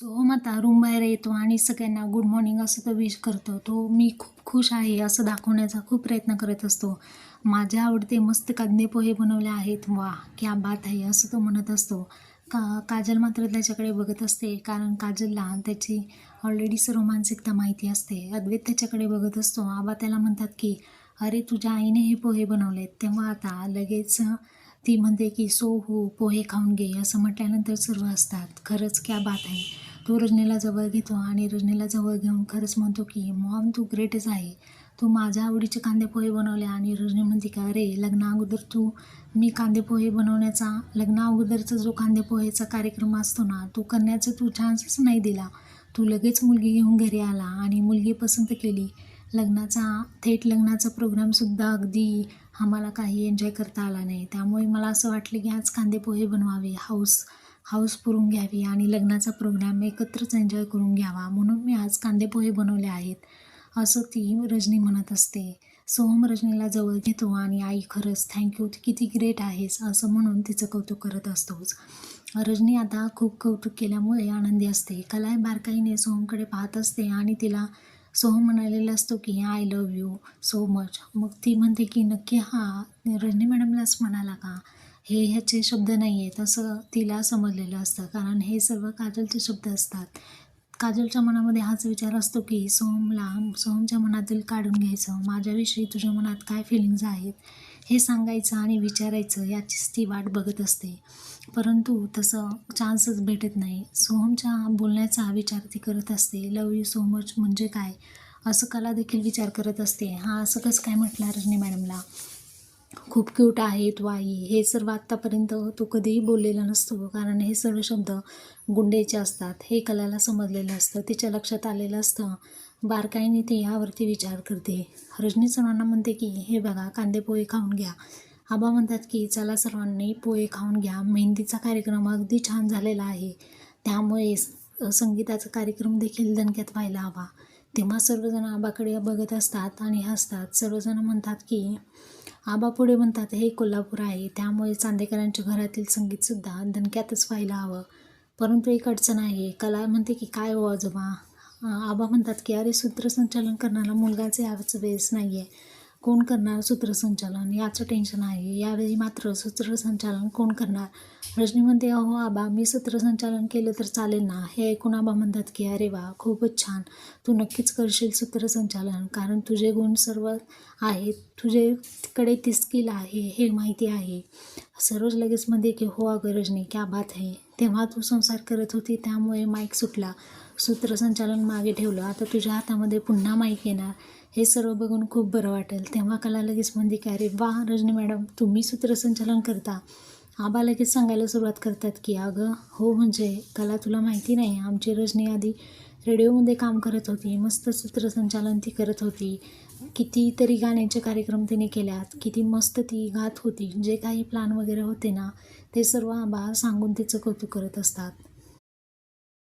तो माता रूम बाहेर येतो आणि सगळ्यांना गुड मॉर्निंग असं तो विश करतो. तो मी खूप खुश आहे असं दाखवण्याचा खूप प्रयत्न करत असतो. माझे आवडते मस्त कांदे पोहे बनवले आहेत. वा क्या बात आहे असं तो म्हणत असतो. का काजल मात्र त्याच्याकडे बघत असते कारण काजलला त्याची ऑलरेडी रोमांसिकता माहिती असते. अद्वैत त्याच्याकडे बघत असतो. आबा त्याला म्हणतात की अरे तुझ्या आईने हे पोहे बनवलेत. तेव्हा आता लगेच ती म्हणते की सो हो पोहे खाऊन घे असं म्हटल्यानंतर सर्व असतात खरंच क्या बात आहे. तो रजनीला जवळ घेतो आणि रजनीला जवळ घेऊन खरंच म्हणतो की मॉम तू ग्रेटच आहे. तू माझ्या आवडीचे कांदे पोहे बनवले. आणि रजनी म्हणते का अरे लग्ना अगोदर तू मी कांदे पोहे बनवण्याचा लग्ना अगोदरचा जो कांदे पोहेचा कार्यक्रम असतो ना तो करण्याचा तू चान्सच नाही दिला. तू लगेच मुलगी घेऊन घरी आला आणि मुलगी पसंत केली. लग्नाचा थेट लग्नाचा प्रोग्रामसुद्धा अगदी आम्हाला काही एन्जॉय करता आला नाही. त्यामुळे मला असं वाटलं की आज कांदे पोहे बनवावे. हाऊस हाऊस पुरून घ्यावी आणि लग्नाचा प्रोग्राम एकत्रच एन्जॉय करून घ्यावा म्हणून मी आज कांदे पोहे बनवले आहेत. असं ती रजनी म्हणत असते. सोहम रजनीला जवळ घेतो आणि आई खरंच थँक्यू किती ग्रेट आहेस असं म्हणून तिचं कौतुक करत असतोच. रजनी आता खूप कौतुक केल्यामुळे आनंदी असते. कलाय बारकाईने सोहमकडे पाहत असते आणि तिला सोहम म्हणालेला असतो की I love you so much मग ती म्हणते की नक्की हा रजनी मॅडमलाच म्हणाला का? हे ह्याचे शब्द नाही आहेत असं तिला समजलेलं असतं. कारण हे सर्व काजलचे शब्द असतात. काजलच्या मनामध्ये हाच विचार असतो की सोहमला सोहमच्या मनातील काढून घ्यायचं. माझ्याविषयी तुझ्या मनात काय फिलिंग्ज आहेत? हे सांगायचं आणि विचारायचं याचीच ती वाट बघत असते. परंतु तसं चान्सच भेटत नाही. सोहमच्या बोलण्याचा विचार ती करत असते. लव यू सो मच म्हणजे काय? असं कला देखील विचार करत असते. हा असं कसं काय म्हटलं रजनी मॅडमला? खूप क्यूट आहेत वाई हे सर्व आत्तापर्यंत तो कधीही बोललेला नसतो कारण हे सर्व शब्द गुंडेचे असतात. हे कलाला समजलेलं असतं तिच्या लक्षात आलेलं असतं. बारकाईने ती यावरती विचार करते. रजनी सर्वांना म्हणते की हे बघा कांदे पोहे खाऊन घ्या. आबा म्हणतात की चला सर्वांनी पोहे खाऊन घ्या. मेहंदीचा कार्यक्रम अगदी छान झालेला आहे. त्यामुळे संगीताचा कार्यक्रम देखील दणक्यात व्हायला हवा. तेव्हा सर्वजण आबाकडे बघत असतात आणि हसतात. सर्वजण म्हणतात की आबा पुढे म्हणतात हे कोल्हापूर आहे. त्यामुळे चांदेकरांच्या घरातील संगीतसुद्धा दणक्यातच व्हायला हवं. परंतु एक अडचण आहे. कला म्हणते की काय हो आजोबा? आबा म्हणतात की अरे सूत्रसंचालन करणारा मुलगाच यावंच वेळेस नाही आहे कोण करणार सूत्रसंचालन? याचं टेन्शन आहे. यावेळी मात्र सूत्रसंचालन कोण करणार? रजनी म्हणते अहो आबा मी सूत्रसंचालन केलं तर चालेल ना? हे ऐकून आबा म्हणतात की अरे वा खूपच छान. तू नक्कीच करशील सूत्रसंचालन. कारण तुझे गुण सर्व आहेत. तुझेकडे ती स्किल आहे हे माहिती आहे. सरोज लगेच म्हणते की हो अगं रजनी क्या बात आहे तेव्हा तू संसार करत होती त्यामुळे माईक सुटला. सूत्रसंचालन मागे ठेवलं. आता तुझ्या हातामध्ये पुन्हा माईक येणार. हे सर्व बघून खूप बरं वाटेल. तेव्हा कला लगेच म्हणते की अरे वा रजनी मॅडम तुम्ही सूत्रसंचालन करता. आबा लगेच सांगायला सुरुवात करतात की अगं हो म्हणजे कला तुला माहिती नाही. आमची रजनी आधी रेडिओमध्ये काम करत होती मस्त सूत्रसंचालन ती करत होती. कितीतरी गाण्याचे कार्यक्रम तिने केल्यात किती मस्त ती गात होती. जे काही प्लॅन वगैरे होते ना ते सर्व आबा सांगून तिचं कौतुक करत असतात.